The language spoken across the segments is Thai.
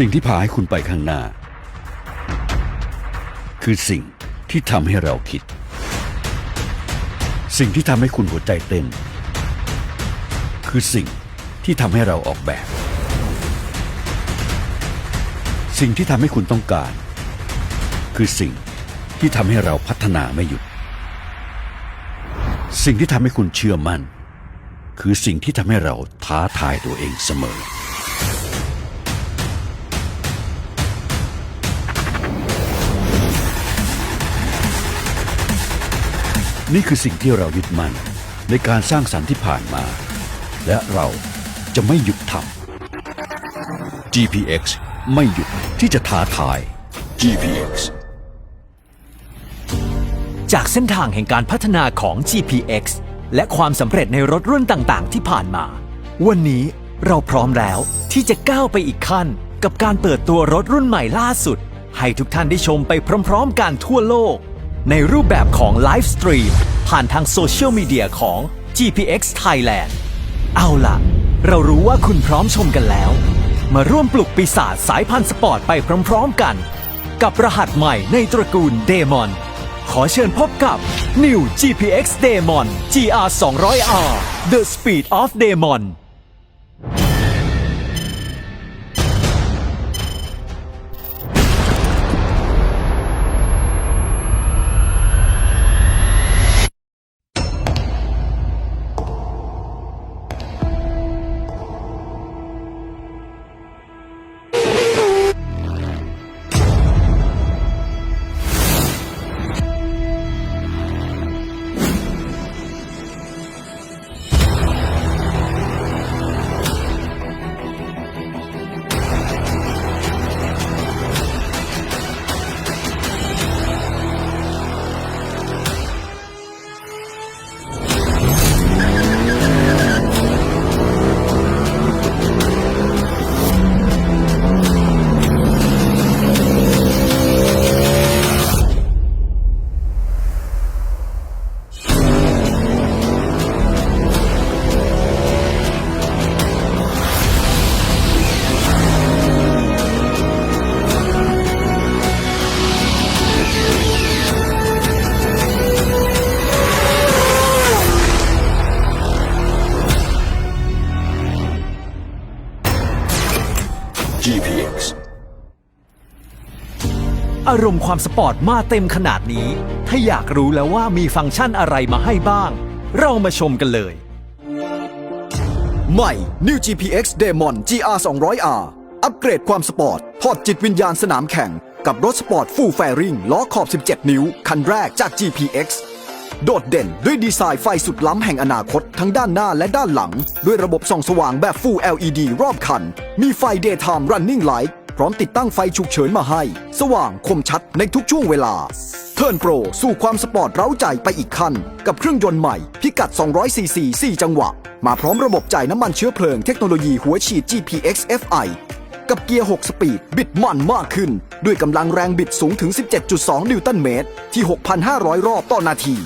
สิ่งที่พาให้คุณไปข้างหน้า คือสิ่งที่ทำให้เราคิด สิ่งที่ทำให้คุณหัวใจเต้น คือสิ่งที่ทำให้เราออกแบบ สิ่งที่ทำให้คุณต้องการ คือสิ่งที่ทำให้เราพัฒนาไม่หยุด สิ่งที่ทำให้คุณเชื่อมั่น คือสิ่งที่ทำให้เราท้าทายตัวเองเสมอ นี่คือสิ่งที่เรายึดมั่นในการสร้างสรรค์ที่ผ่านมา และเราจะไม่หยุดทำ GPX ไม่หยุดที่จะท้าทาย GPX จากเส้นทางแห่งการพัฒนาของ GPX และความสำเร็จในรถรุ่นต่างๆ ที่ผ่านมา วันนี้เราพร้อมแล้วที่จะก้าวไปอีกขั้น กับการเปิดตัวรถรุ่นใหม่ล่าสุด ให้ทุกท่านได้ชมไปพร้อม ๆ กันทั่วโลก ในรูปแบบของไลฟ์สตรีมผ่านทางโซเชียลมีเดียของ GPX Thailand เอาล่ะ เรารู้ว่าคุณพร้อมชมกันแล้ว มาร่วมปลุกปีศาจสายพันธุ์สปอร์ตไปพร้อมๆกัน กับรหัสใหม่ในตระกูล Demon ขอเชิญพบกับ New GPX Demon GR 200R The Speed of Demon อารมณ์ความสปอร์ตมาเต็มขนาดนี้ ถ้าอยากรู้แล้วว่ามีฟังก์ชันอะไรมาให้บ้าง เรามาชมกันเลย ใหม่ New GPX Demon GR 200R อัปเกรดความสปอร์ตถอดจิตวิญญาณสนามแข่ง กับรถสปอร์ตฟูลแฟริงล้อขอบ 17 นิ้ว คันแรกจาก GPX โดดเด่นด้วยดีไซน์ไฟสุดล้ำแห่งอนาคต ทั้งด้านหน้าและด้านหลัง ด้วยระบบส่องสว่างแบบ Full LED รอบคัน มีไฟ Daytime Running Light พร้อมติดตั้งไฟฉุกเฉินมาให้ สว่างคมชัดในทุกช่วงเวลา เทิร์นโปรสู่ความสปอร์ตเร้าใจไปอีกขั้น กับเครื่องยนต์ใหม่ พิกัด 200 ซีซี4จังหวะ มาพร้อมระบบจ่ายน้ำมันเชื้อเพลิงเทคโนโลยีหัวฉีด GPX FI กับเกียร์ 6 สปีด บิดมันมากขึ้น ด้วยกำลังแรงบิดสูงถึง 17.2 นิวตันเมตร ที่ 6,500 รอบต่อนาที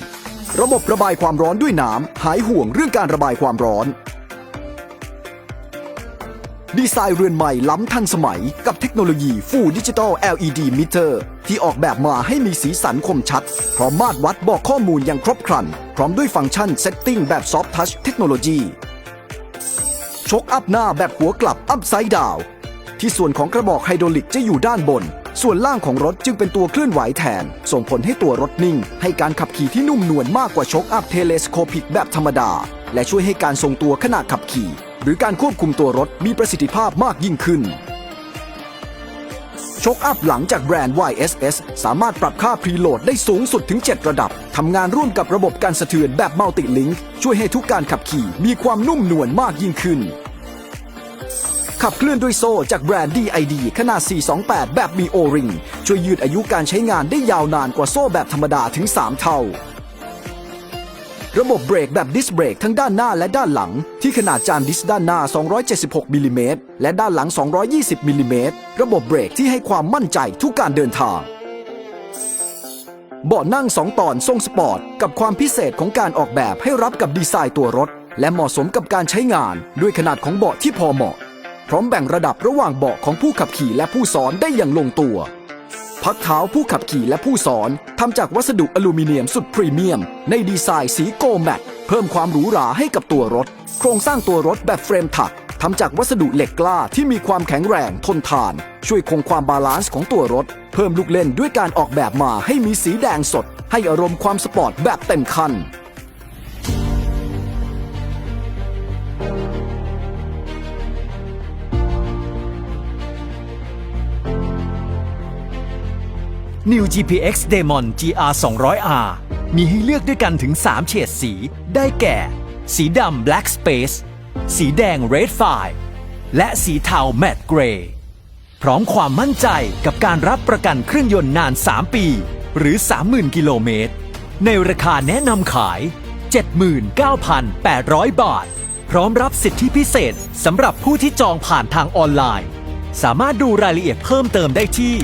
ระบบระบายความร้อนด้วยน้ำหายห่วงเรื่องการระบายความร้อน ดีไซน์เรือนใหม่ล้ำทันสมัยกับเทคโนโลยี Full Digital LED Meter ที่ออกแบบมาให้มีสีสันคมชัด พร้อมมาตรวัดบอกข้อมูลอย่างครบครัน พร้อมด้วยฟังก์ชัน Setting แบบ Soft Touch Technology ชกอัพหน้าแบบหัวกลับ Upside Down ที่ส่วนของกระบอกไฮดรอลิกจะอยู่ด้านบน ส่วนล่างของรถจึงเป็นตัวเคลื่อนไหวแทน ส่งผลให้ตัวรถนิ่ง ให้การขับขี่ที่นุ่มนวลมากกว่าชกอัพเทเลสโคปิกแบบธรรมดา และช่วยให้การทรงตัวขณะขับขี่ หรือการควบคุมตัวรถมีประสิทธิภาพมากยิ่งขึ้นชกอัพหลังจากแบรนด์ YSS สามารถปรับค่าพรีโหลดได้สูงสุดถึง 7 ระดับ ทำงานร่วมกับระบบการสะเทือนแบบมัลติลิง k ช่วยให้ทุกการขับขี่มีความนุ่มนวลมากยิ่งขึ้น ขับเคลื่อนด้วยโซ่จากแบรนด์ DID ขนาด 428 แบบมีโอริงช่วยยืดอายุการใช้งานได้ยาวนานกว่าโซ่แบบธรรมดาถึง 3 เท่า ระบบเบรกแบบดิสเบรกทั้งด้านหน้าและด้านหลัง ที่ขนาดจานดิสด้านหน้า 276มิลลิเมตรและด้านหลัง 220มิลลิเมตรระบบเบรกที่ให้ความมั่นใจทุกการเดินทางเบาะนั่ง 2 ตอนทรงสปอร์ต กับความพิเศษของการออกแบบให้รับกับดีไซน์ตัวรถ และเหมาะสมกับการใช้งาน ด้วยขนาดของเบาะที่พอเหมาะ พร้อมแบ่งระดับระหว่างเบาะของผู้ขับขี่และผู้สอนได้อย่างลงตัว พักเท้าผู้ขับขี่และผู้สอนทำจากวัสดุอลูมิเนียมสุดพรีเมียม ในดีไซน์สีโกลแมตเพิ่มความหรูหราให้กับตัวรถ โครงสร้างตัวรถแบบเฟรมถักทำจากวัสดุเหล็กกล้าที่มีความแข็งแรงทนทาน ช่วยคงความบาลานซ์ของตัวรถ เพิ่มลูกเล่นด้วยการออกแบบมาให้มีสีแดงสด ให้อารมณ์ความสปอร์ตแบบเต็มคัน New GPX Demon GR 200R มีให้เลือกด้วยกันถึง 3 เฉดสี ได้แก่ สีดำ Black Space สีแดง Red Fire และสีเทา Matte Gray พร้อมความมั่นใจกับการรับประกันเครื่องยนต์นาน 3 ปี หรือ 30,000 กิโลเมตร ในราคาแนะนำขาย 79,800 บาท พร้อมรับสิทธิพิเศษสำหรับผู้ที่จองผ่านทางออนไลน์ สามารถดูรายละเอียดเพิ่มเติมได้ที่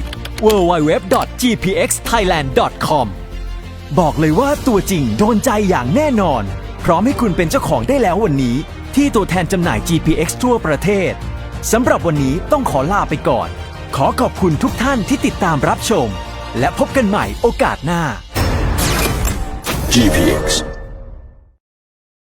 www.gpxthailand.com บอกเลยว่าตัวจริงโดนใจอย่างแน่นอน พร้อมให้คุณเป็นเจ้าของได้แล้ววันนี้ ที่ตัวแทนจำหน่าย GPX ทั่วประเทศสำหรับวันนี้ต้องขอลาไปก่อน ขอขอบคุณทุกท่านที่ติดตามรับชม และพบกันใหม่โอกาสหน้า GPX